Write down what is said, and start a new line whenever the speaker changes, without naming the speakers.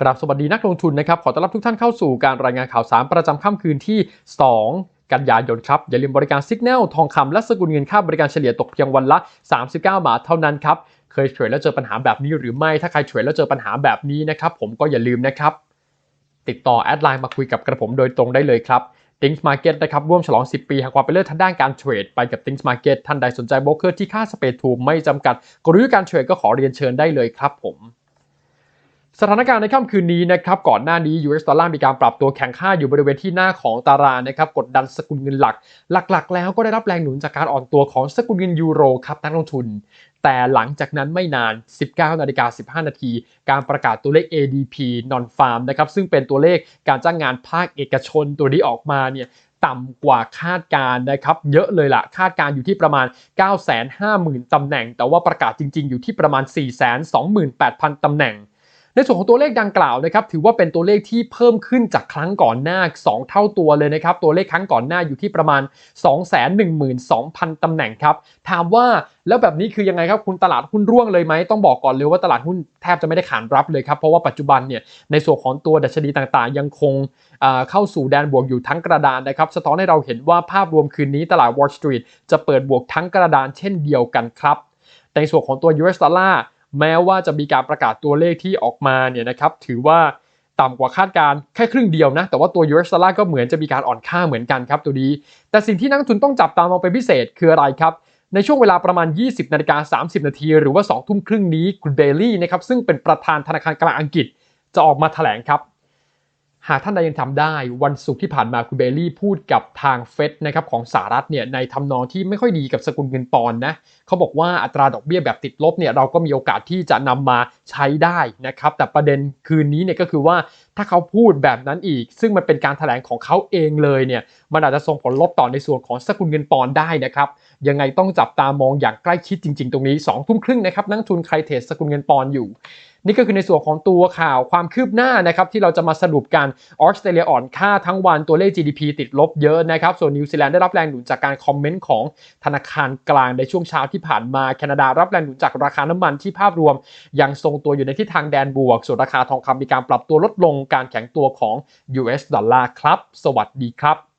กราบสวัสดีนักลงทุนนะครับ ขอต้อนรับทุกท่านเข้าสู่การรายงานข่าวสารประจำค่ำคืนที่ 2กันยายนครับ อย่าลืมบริการซิกแนลทองคำและสกุลเงินค่าบริการเฉลี่ยตกเพียงวันละ 39 บาทเท่านั้นครับ เคยเทรดแล้วเจอปัญหาแบบนี้หรือไม่ ถ้าใครเทรดแล้วเจอปัญหาแบบนี้นะครับ ผมก็อย่าลืมนะครับ ติดต่อแอดไลน์มาคุยกับกระผมโดยตรงได้เลยครับ Things Market นะครับร่วมฉลอง 10 ปีแห่งความเป็นเลิศทางด้านการเทรด ไปกับ Things Market ท่านใดสนใจโบรกเกอร์ที่ค่าสเปรดถูกไม่จำกัดกลยุทธ์การเทรดก็ขอเรียนเชิญได้เลยครับผม สถานการณ์ในค่ำคืนนี้นะครับก่อนหน้านี้ US ดอลลาร์มีการปรับตัวแข็งค่าอยู่บริเวณที่หน้าของตารางนะครับกดดันสกุลเงินหลัก หลักๆ แล้วก็ได้รับแรงหนุนจากการอ่อนตัวของสกุลเงินยูโรครับนักลงทุน แต่หลังจากนั้นไม่นาน 19นาฬิกา15 นาที การประกาศตัวเลข ADP non farm นะครับซึ่งเป็นตัวเลขการจ้างงานภาคเอกชนตัวนี้ออกมาเนี่ยต่ำกว่าคาดการณ์นะครับเยอะเลยล่ะ คาดการณ์อยู่ที่ประมาณ 950,000ตำแหน่ง แต่ว่าประกาศจริง ๆ อยู่ที่ประมาณ 428,000ตำแหน่ง ในส่วนของตัวเลขดังกล่าวนะครับถือว่าเป็นตัวเลขที่เพิ่มขึ้นจากครั้งก่อนหน้า 2 เท่าตัวเลยนะครับตัวเลขครั้งก่อนหน้าอยู่ที่ประมาณ 212,000 ตำแหน่งครับถามว่าแล้วแบบนี้คือยังไงครับคุณตลาดหุ้นร่วงเลยไหมต้องบอกก่อนเลยว่าตลาดหุ้นแทบจะไม่ได้ขานรับเลยครับเพราะว่าปัจจุบันเนี่ยในส่วนของตัวดัชนีต่างๆ ยังคงเข้าสู่แดนบวกอยู่ทั้งกระดานนะครับสะท้อนให้เราเห็นว่าภาพรวมคืนนี้ตลาด Wall Street จะเปิดบวกทั้งกระดานเช่นเดียวกันครับในส่วนของตัว US ดอลลาร์ แม้ว่าจะมีการประกาศตัวเลขที่ออกมาเนี่ยนะครับถือว่าต่ำกว่าคาดการแค่ครึ่งเดียวนะ แต่ว่าตัว US ดอลลาร์ก็เหมือนจะมีการอ่อนค่าเหมือนกันครับตัวนี้ แต่สิ่งที่นักทุนต้องจับตามองเป็นพิเศษคืออะไรครับ ในช่วงเวลาประมาณ 20นาฬิกา30 นาที หรือว่า 2 ทุ่มครึ่งนี้คุณเบลลี่นะครับซึ่งเป็นประธานธนาคารกลางอังกฤษจะออกมาแถลงครับ หากท่านใดยังทำได้วันศุกร์ที่ผ่านมาคุณเบลลี่พูดกับทางเฟดนะครับของสหรัฐเนี่ยในทำนองที่ไม่ค่อยดีกับสกุลเงินปอนด์นะเขาบอกว่าอัตราดอกเบี้ยแบบติดลบเนี่ยเราก็มีโอกาสที่จะนำมาใช้ได้นะครับแต่ประเด็นคืนนี้เนี่ยก็คือว่าถ้าเขาพูดแบบนั้นอีก ซึ่งมันเป็นการถแถลงของเขาเองเลยเนี่ยมันอาจจะส่งผลลบต่อในส่วนของสกุลเงินปอนด์ได้นะครับยังไงต้องจับตามองอย่างใกล้ชิดจริง ๆ ตรงนี้2องทุ่มครึ่งนะครับนักทุนใครเทรดสกุลเงินปอนด์อยู่ นี่ก็คือในส่วนของตัวข่าวความคืบหน้านะครับที่เราจะมาสรุปกันออสเตรเลียอ่อนค่าทั้งวันตัวเลข GDP ติดลบเยอะนะครับส่วนนิวซีแลนด์ได้รับแรงหนุนจากการคอมเมนต์ของธนาคารกลางในช่วงเช้าที่ผ่านมาแคนาดารับแรงหนุนจากราคาน้ำมันที่ภาพรวม ยังทรงตัวอยู่ในทิศทางแดนบวก ส่วนราคาทองคำมีการปรับตัวลดลงการแข็งตัวของ US ดอลลาร์ครับ สวัสดีครับ